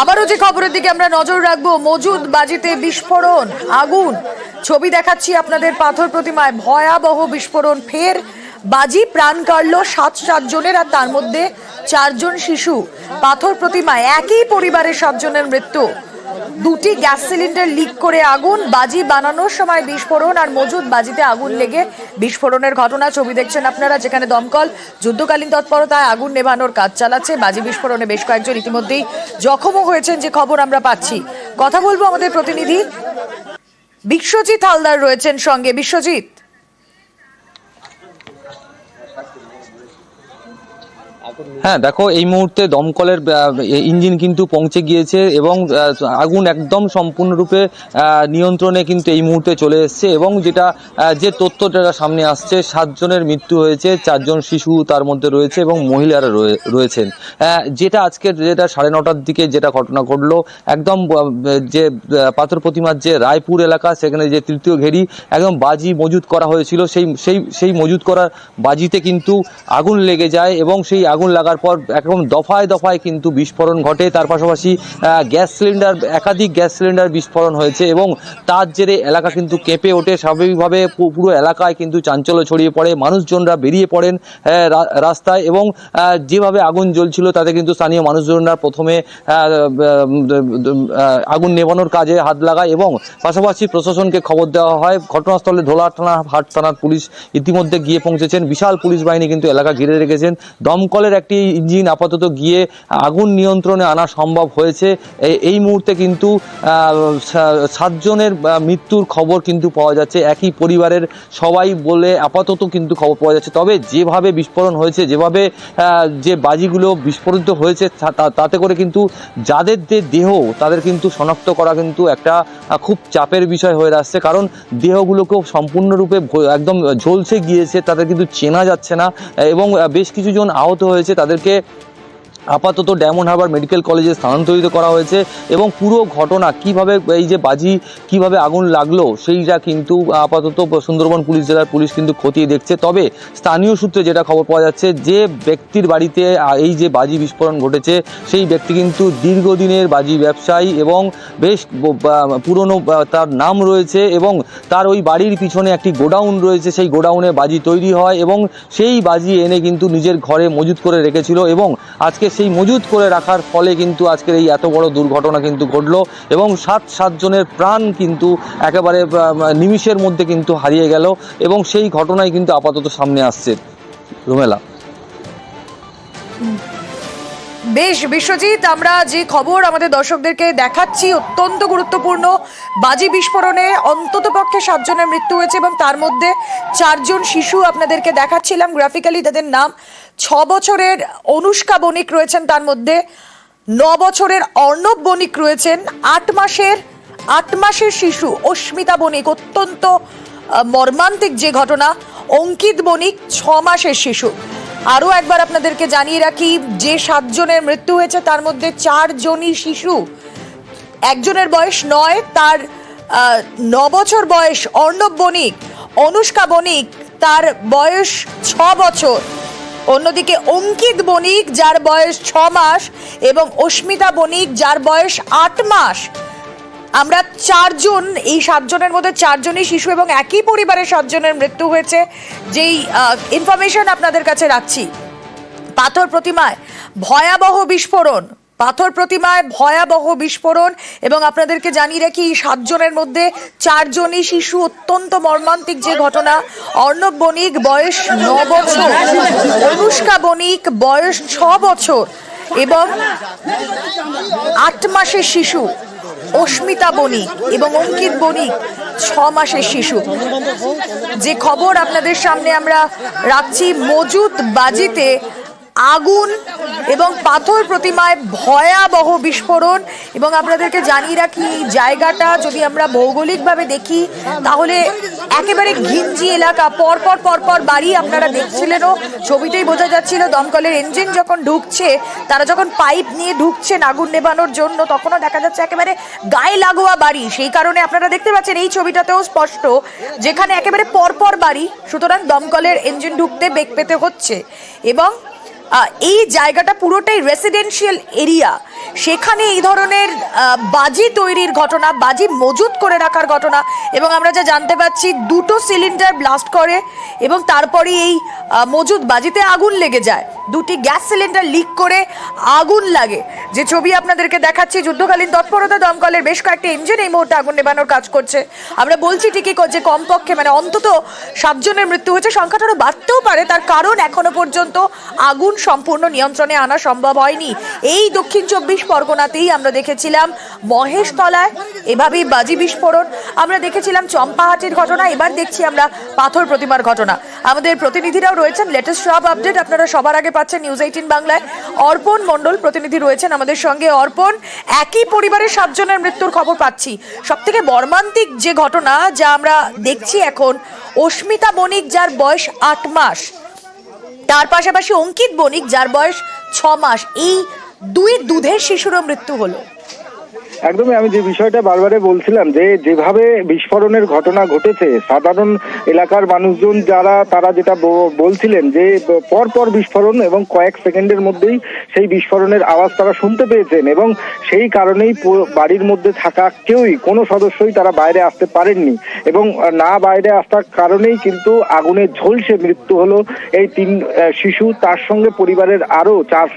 আবারও যে খবরের দিকে আমরা নজর রাখব মজুদ বাজিতে বিস্ফোরণ, আগুন। ছবি দেখাচ্ছি আপনাদের পাথর প্রতিমায় ভয়াবহ বিস্ফোরণ। ফের বাজি প্রাণ কাড়ল সাত সাতজনের আর তার মধ্যে চারজন শিশু। পাথর প্রতিমায় একই পরিবারের সাতজনের মৃত্যু। দুটি গ্যাস সিলিন্ডার লিক করে আগুন, বাজি বানানোর সময় বিস্ফোরণ আর মজুদ বাজিতে আগুন লেগে বিস্ফোরণের ঘটনা। ছবি দেখছেন আপনারা যেখানে দমকল, যুদ্ধকালীন তৎপরতায় আগুন নেভানোর কাজ চালাচ্ছে। বাজি বিস্ফোরণে বেশ কয়েকজন ইতিমধ্যেই জখমও হয়েছেন, যে খবর আমরা পাচ্ছি। কথা বলব আমাদের প্রতিনিধি। বিশ্বজিৎ হালদার রয়েছেন সঙ্গে। বিশ্বজিৎ। হ্যাঁ দেখো, এই মুহূর্তে দমকলের ইঞ্জিন কিন্তু পৌঁছে গিয়েছে এবং আগুন একদম সম্পূর্ণরূপে নিয়ন্ত্রণে কিন্তু এই মুহূর্তে চলে এসেছে এবং যেটা যে তথ্যটা সামনে আসছে, সাতজনের মৃত্যু হয়েছে, চারজন শিশু তার মধ্যে রয়েছে এবং মহিলারা রয়ে- রয়েছেন। যেটা আজকে যেটা সাড়ে নটার দিকে যেটা ঘটনা ঘটলো, একদম যে পাথর প্রতিমার যে রায়পুর এলাকা, সেখানে যে তৃতীয় ঘেরি, একদম বাজি মজুত করা হয়েছিল, সেই সেই সেই মজুত করার বাজিতে কিন্তু আগুন লেগে যায় এবং সেই আগুন লাগার পর একদম দফায় দফায় কিন্তু বিস্ফোরণ ঘটে। তার পাশাপাশি গ্যাস সিলিন্ডার, একাধিক গ্যাস সিলিন্ডার বিস্ফোরণ হয়েছে এবং তার জেরে এলাকা কিন্তু কেঁপে ওঠে। স্বাভাবিকভাবে পুরো এলাকায় কিন্তু চাঞ্চল্য ছড়িয়ে পড়ে। মানুষজনরা বেরিয়ে পড়েন রাস্তায় এবং যেভাবে আগুন জ্বলছিল তাতে কিন্তু স্থানীয় মানুষজনরা প্রথমে আগুন নেভানোর কাজে হাত লাগায় এবং পাশাপাশি প্রশাসনকে খবর দেওয়া হয়। ঘটনাস্থলে ধোলা থানা, হাট থানার পুলিশ ইতিমধ্যে গিয়ে পৌঁছেছেন। বিশাল পুলিশ বাহিনী কিন্তু এলাকা ঘিরে রেখেছেন। দমকলের একটি ইঞ্জিন আপাতত গিয়ে আগুন নিয়ন্ত্রণে আনা সম্ভব হয়েছে। এই মুহূর্তে কিন্তু সাতজনের মৃত্যুর খবর কিন্তু পাওয়া যাচ্ছে। একই পরিবারের সবাই বলে আপাতত কিন্তু খবর পাওয়া যাচ্ছে। তবে যেভাবে বিস্ফোরণ হয়েছে, যেভাবে যে বাজিগুলো বিস্ফোরিত হয়েছে তাতে করে কিন্তু যাদের যে দেহ, তাদের কিন্তু শনাক্ত করা কিন্তু একটা খুব চাপের বিষয় হয়ে আসছে। কারণ দেহগুলোকেও সম্পূর্ণরূপে একদম ঝলসে গিয়েছে, তাদের কিন্তু চেনা যাচ্ছে না। এবং বেশ কিছু জন আহত হয়েছে। তাদেরকে আপাতত ডায়মন্ড হারবার মেডিকেল কলেজে স্থানান্তরিত করা হয়েছে এবং পুরো ঘটনা কীভাবে এই যে বাজি, কীভাবে আগুন লাগল, সেইটা কিন্তু আপাতত সুন্দরবন পুলিশ জেলার পুলিশ কিন্তু খতিয়ে দেখছে। তবে স্থানীয় সূত্রে যেটা খবর পাওয়া যাচ্ছে, যে ব্যক্তির বাড়িতে এই যে বাজি বিস্ফোরণ ঘটেছে, সেই ব্যক্তি কিন্তু দীর্ঘদিনের বাজি ব্যবসায়ী এবং বেশ পুরনো তার নাম রয়েছে এবং তার ওই বাড়ির পিছনে একটি গোডাউন রয়েছে, সেই গোডাউনে বাজি তৈরি হয় এবং সেই বাজি এনে কিন্তু নিজের ঘরে মজুত করে রেখেছিল এবং আজকে সেই মজুত করে রাখার ফলে কিন্তু আজকের এই এত বড় দুর্ঘটনা কিন্তু ঘটলো এবং সাত সাতজনের প্রাণ কিন্তু একেবারে নিমিষের মধ্যে কিন্তু হারিয়ে গেল এবং সেই ঘটনাই কিন্তু আপাতত সামনে আসছে। রুমেলা। বেশ বিশ্বজিৎ, আমরা যে খবর আমাদের দর্শকদেরকে দেখাচ্ছি অত্যন্ত গুরুত্বপূর্ণ। বাজি বিস্ফোরণে অন্তত পক্ষে সাতজনের মৃত্যু হয়েছে এবং তার মধ্যে চারজন শিশু আপনাদেরকে দেখাচ্ছিলাম। গ্রাফিক্যালি তাদের নাম, ছ বছরের অনুষ্কা বণিক রয়েছেন তার মধ্যে, ন বছরের অর্ণব বণিক রয়েছেন, আট মাসের আট মাসের শিশু অস্মিতা বণিক, অত্যন্ত মর্মান্তিক যে ঘটনা, অঙ্কিত বণিক, ছ মাসের শিশু। আরও একবার আপনাদেরকে জানিয়ে রাখি, যে সাতজনের মৃত্যু হয়েছে, তার মধ্যে চারজনই শিশু। একজনের বয়স নয়, তার ন বছর বয়স অর্ণব বণিক, অনুষ্কা বণিক, তার বয়স ছ বছর। অন্যদিকে অঙ্কিত বণিক, যার বয়স ছ মাস, এবং অস্মিতা বণিক, যার বয়স আট মাস। আমরা চারজন, এই সাতজনের মধ্যে চারজনই শিশু এবং একই পরিবারের সাতজনের মৃত্যু হয়েছে। যেই ইনফরমেশন আপনাদের কাছে রাখছি, পাথর প্রতিমায় ভয়াবহ বিস্ফোরণ, পাথর প্রতিমায় ভয়াবহ বিস্ফোরণ এবং আপনাদেরকে জানিয়ে রাখি, এই সাতজনের মধ্যে চারজনই শিশু, অত্যন্ত মর্মান্তিক যে ঘটনা, অর্ণব বণিক বয়স ন বছর, অনুষ্কা বণিক বয়স ছ বছর এবং আট মাসের শিশু। অস্মিতা বণিক এবং অঙ্কিত বণিক ছ মাসের শিশু। যে খবর আপনাদের সামনে আমরা রাখছি, মজুদ বাজিতে আগুন এবং পাথর প্রতিমায় ভয়াবহ বিস্ফোরণ। এবং আপনাদেরকে জানিয়ে রাখি, জায়গাটা যদি আমরা ভৌগোলিকভাবে দেখি, তাহলে একেবারে ঘিঞ্জি এলাকা। পরপর পরপর বাড়ি আপনারা দেখছিলেনও, ছবিতেই বোঝা যাচ্ছিল দমকলের ইঞ্জিন যখন ঢুকছে, তারা যখন পাইপ নিয়ে ঢুকছেন আগুন নেভানোর জন্য, তখনও দেখা যাচ্ছে একেবারে গায়ে লাগোয়া বাড়ি। সেই কারণে আপনারা দেখতে পাচ্ছেন, এই ছবিটাতেও স্পষ্ট যেখানে একেবারে পরপর বাড়ি, সুতরাং দমকলের ইঞ্জিন ঢুকতে বেগ পেতে হচ্ছে। এবং এই জায়গাটা পুরোটাই রেসিডেন্সিয়াল এরিয়া সেখানে এই ধরনের বাজি তৈরির ঘটনা, বাজি মজুত করে রাখার ঘটনা, এবং আমরা যা জানতে পাচ্ছি, দুটো সিলিন্ডার ব্লাস্ট করে, এবং তারপরে এই মজুদ বাজিতে আগুন লেগে যায়। দুটি গ্যাস সিলিন্ডার লিক করে আগুন লাগে। যে ছবি আপনাদেরকে দেখাচ্ছি, যুদ্ধকালীন তৎপরতা দমকলের বেশ কয়েকটি ইঞ্জিন এই মুহূর্তে আগুন নেবানোর কাজ করছে। আমরা বলছি ঠিকই করছে কমপক্ষে মানে অন্তত সাতজনের মৃত্যু হয়েছে, সংখ্যাটা আরও বাড়তেও পারে, তার কারণ এখনও পর্যন্ত আগুন সম্পূর্ণ নিয়ন্ত্রণে আনা সম্ভব হয়নি। এই দক্ষিণ চব্বিশ পরগনাতেই আমরা দেখেছিলাম মহেশতলায় এভাবেই বাজি বিস্ফোরণ। আমরা দেখেছিলাম চম্পাহাটির ঘটনা, এবার দেখছি আমরা পাথর প্রতিমার ঘটনা। আমাদের প্রতিনিধিরাও রয়েছেন লেটেস্ট সব আপডেট আপনারা সবার আগে পাচ্ছেন নিউজ এইটিন বাংলায়। অর্পণ মণ্ডল প্রতিনিধি রয়েছেন আমাদের সঙ্গে। অর্পণ, একই পরিবারের সাতজনের মৃত্যুর খবর পাচ্ছি। সব থেকে মর্মান্তিক যে ঘটনা যা আমরা দেখছি এখন, অস্মিতা বণিক যার বয়স আট মাস তার পাশাপাশি অঙ্কিত বণিক যার বয়স ছ মাস এই দুই দুধের শিশুরও মৃত্যু হলো। একদমই, আমি যে বিষয়টা বারবারে বলছিলাম যে যেভাবে বিস্ফোরণের ঘটনা ঘটেছে, সাধারণ এলাকার মানুষজন যারা, তারা যেটা বলছিলেন যে পর পর বিস্ফোরণ এবং কয়েক সেকেন্ডের মধ্যেই সেই বিস্ফোরণের আওয়াজ তারা শুনতে পেয়েছেন এবং সেই কারণেই বাড়ির মধ্যে থাকা কেউই, কোনো সদস্যই তারা বাইরে আসতে পারেননি এবং না বাইরে আসার কারণেই কিন্তু আগুনে ঝলসে মৃত্যু হলো এই তিন শিশু, তার সঙ্গে পরিবারের আরও চার